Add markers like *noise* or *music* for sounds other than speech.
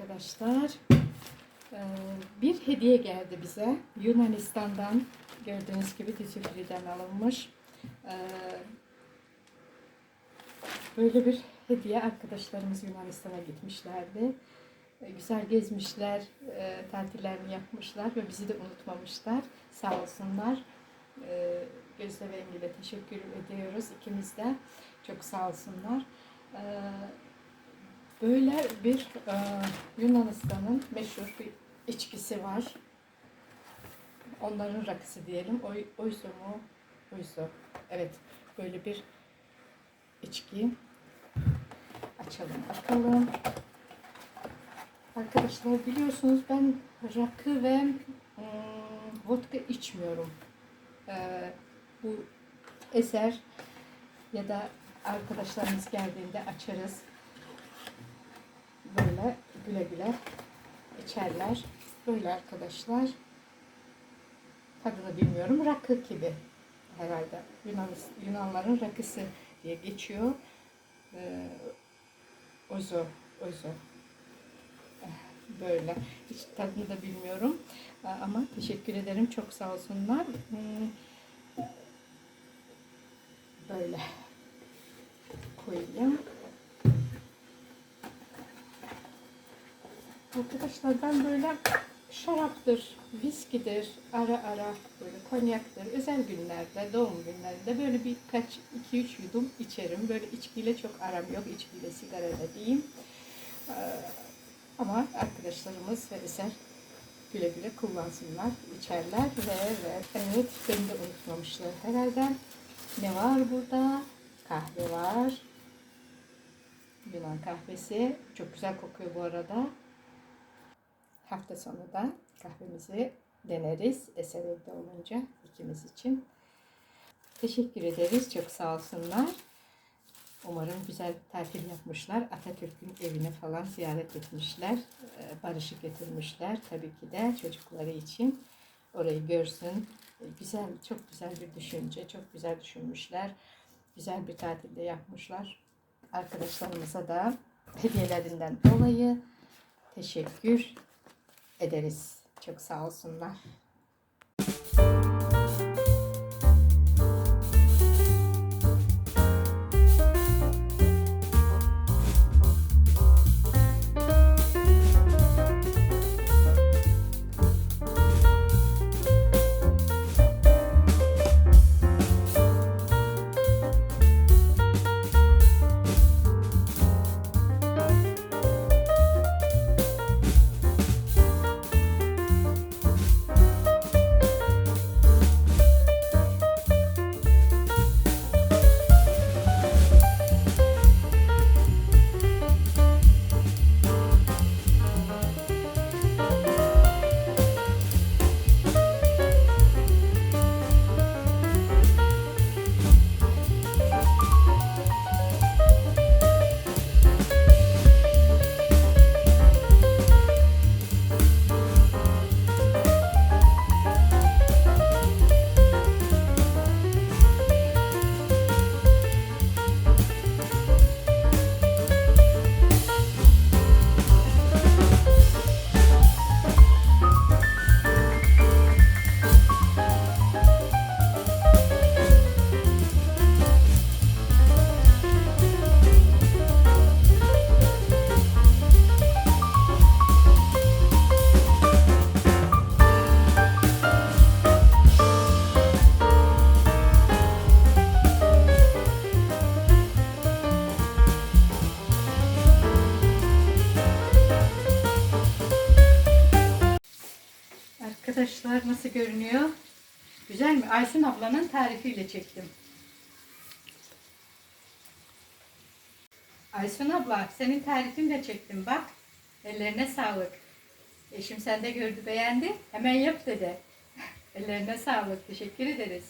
arkadaşlar. Ee, bir hediye geldi bize. Yunanistan'dan gördüğünüz gibi Tütüfli'den alınmış. Ee, böyle bir hediye arkadaşlarımız Yunanistan'a gitmişlerdi. Ee, Güzel gezmişler, e, tatillerini yapmışlar ve bizi de unutmamışlar. Sağ olsunlar. Gözde ve Emre'ye teşekkür ediyoruz ikimiz de. Çok sağ olsunlar. Böyle bir e, Yunanistan'ın meşhur bir içkisi var. Onların rakısı diyelim. Oy, oyso mu? Oyso. Evet. Böyle bir içki. Açalım bakalım. Arkadaşlar biliyorsunuz ben rakı ve mm, vodka içmiyorum. Ee, bu eser ya da arkadaşlarımız geldiğinde açarız böyle güle güle içerler. Böyle arkadaşlar. Tadını bilmiyorum. Rakı gibi herhalde. Yunan, Yunanların rakısı diye geçiyor. Ee, ozo, ozo. Eh, Böyle. Hiç tadını da bilmiyorum. Ee, Ama teşekkür ederim. Çok sağ olsunlar. Hmm, Böyle koyayım. Arkadaşlar ben böyle şaraptır, viskidir, ara ara böyle konyaktır, özel günlerde, doğum günlerinde böyle birkaç, iki üç yudum içerim. Böyle içkiyle çok aram yok, içkiyle sigara da diyeyim. Ee, ama arkadaşlarımız ve eser güle güle kullansınlar, içerler ve, ve evet beni de unutmamışlar herhalde. Ne var burada? Kahve var. Yunan kahvesi. Çok güzel kokuyor bu arada. Hafta sonu da kahvemizi deneriz. Eser evde olunca ikimiz için. Teşekkür ederiz. Çok sağ olsunlar. Umarım güzel tatil yapmışlar. Atatürk'ün evini falan ziyaret etmişler. Ee, Barışı getirmişler tabii ki de çocukları için. Orayı görsün. Ee, Güzel, çok güzel bir düşünce. Çok güzel düşünmüşler. Güzel bir tatilde yapmışlar. Arkadaşlarımıza da hediyelerinden dolayı teşekkür ederiz. Çok sağ olsunlar. Arkadaşlar nasıl görünüyor? Güzel mi? Aysun ablanın tarifiyle çektim. Aysun abla senin tarifinle çektim bak. Ellerine sağlık. Eşim sende gördü beğendi. Hemen yap dedi. *laughs* Ellerine sağlık. Teşekkür ederiz.